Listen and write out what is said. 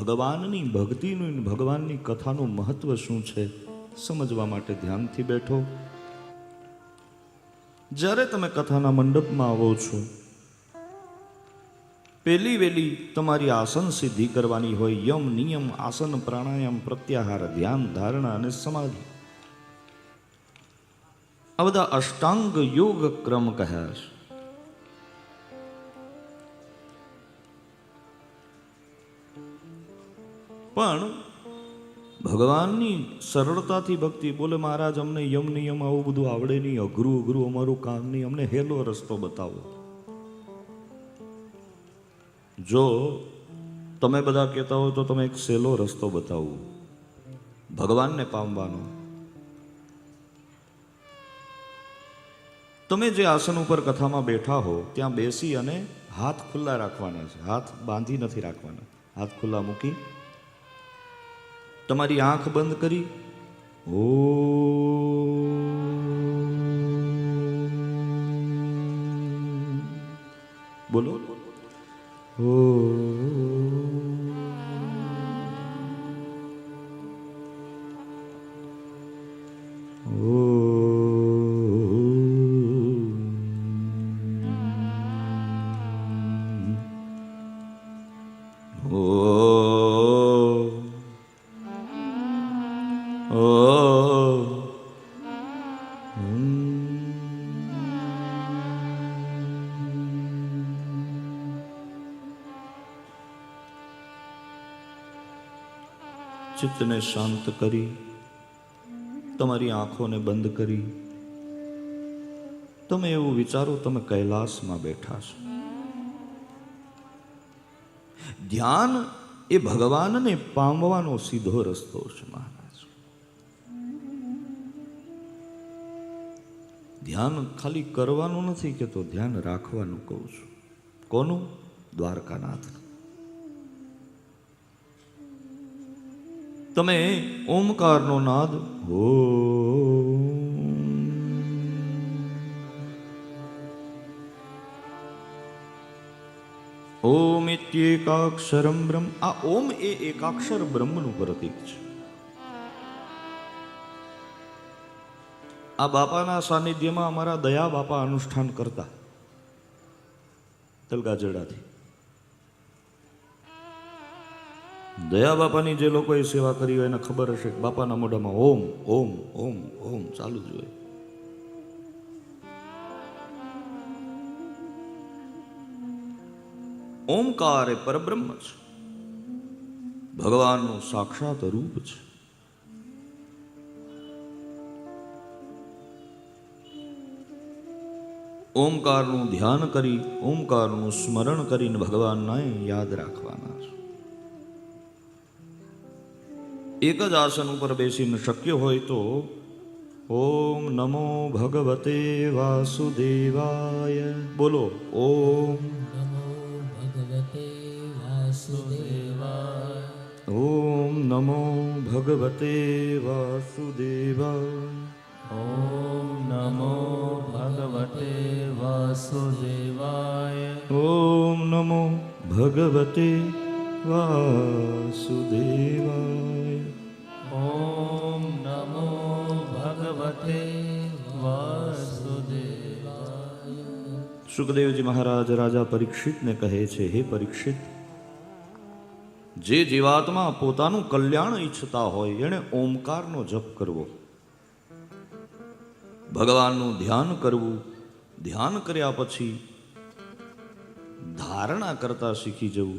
ભગવાનની ભક્તિનું ભગવાનની કથાનું મહત્વ શું છે સમજવા માટે ધ્યાનથી બેઠો. જ્યારે તમે કથાના મંડપમાં આવો છો પેલી વેલી તમારી આસન સિદ્ધિ કરવાની હોય, યમ, નિયમ, આસન, પ્રાણાયામ, પ્રત્યાહાર, ધ્યાન, ધારણા અને સમાધિ. આ બધા અષ્ટાંગ યોગ ક્રમ કહ્યા છે. પણ ભગવાનની સરળતાથી ભક્તિ, બોલે મહારાજ, અમને યમ નિયમ આવું બધું આવડે નહીં, અઘરું અઘરું, અમારું કામ નહીં, અમને હેલો રસ્તો બતાવો. જો તમે બધા કહેતા હો તો તમે એક સહેલો રસ્તો બતાવો. ભગવાનને પામવાનો. તમે જે આસન ઉપર કથામાં બેઠા હો, ત્યાં બેસી અને હાથ ખુલ્લા રાખવાના છે. હાથ બાંધી નથી રાખવાના. હાથ ખુલ્લા મૂકી તમારી આંખ બંધ કરી ઓ બોલો ઓ ઓ ચિત્તને શાંત કરી, તમારી આંખોને બંધ કરી. તમે એવું વિચારો, તમે કૈલાસમાં બેઠા છો. ધ્યાન એ ભગવાનને પામવાનો સીધો રસ્તો છે, મહારાજ. ધ્યાન ખાલી કરવાનું નથી કે તો ધ્યાન રાખવાનું કહું છું. કોનું? દ્વારકાનાથનું. તમે ઓમકારનો નાદ હો. ઓમ ઇત્યેકાક્ષરમ બ્રહ્મ. આ ઓમ એ એકાક્ષર બ્રહ્મનું પ્રતીક છે. આ બાપાના સાનિધ્યમાં અમારા દયા બાપા અનુષ્ઠાન કરતા. તલગાજડાથી દયા બાપાની જે લોકોએ સેવા કરી હોય એને ખબર હશે બાપાના મોઢામાં ઓમ ઓમ ઓમ ઓમ ચાલુ જ હોય. ઓમકાર એ પરબ્રહ્મ છે. ભગવાનનું સાક્ષાત રૂપ છે. ઓમકારનું ધ્યાન કરી, ઓમકારનું સ્મરણ કરીને ભગવાનના યાદ રાખવાના છે. એક જ આસન ઉપર બેસીને શક્ય હોય તો ઓમ નમો ભગવતે વાસુદેવાય. બોલો ઓમ નમો ભગવતે વાસુદેવાય ઓમ નમો ભગવતે વાસુદેવાય. ઓમ નમો ભગવતે વાસુદેવાય. ઓમ નમો ભગવતે વાસુદેવાય ઓમ નમો ભગવતે વાસુદેવાય સુખદેવજી મહારાજ રાજા પરીક્ષિતને કહે છે હે પરીક્ષિત જે જીવાત્મા પોતાનું કલ્યાણ ઈચ્છતા હોય એણે ઓમકારનો જપ કરવો. ભગવાનનું ધ્યાન કરવું ધ્યાન કર્યા પછી ધારણા કરતા શીખી જવું.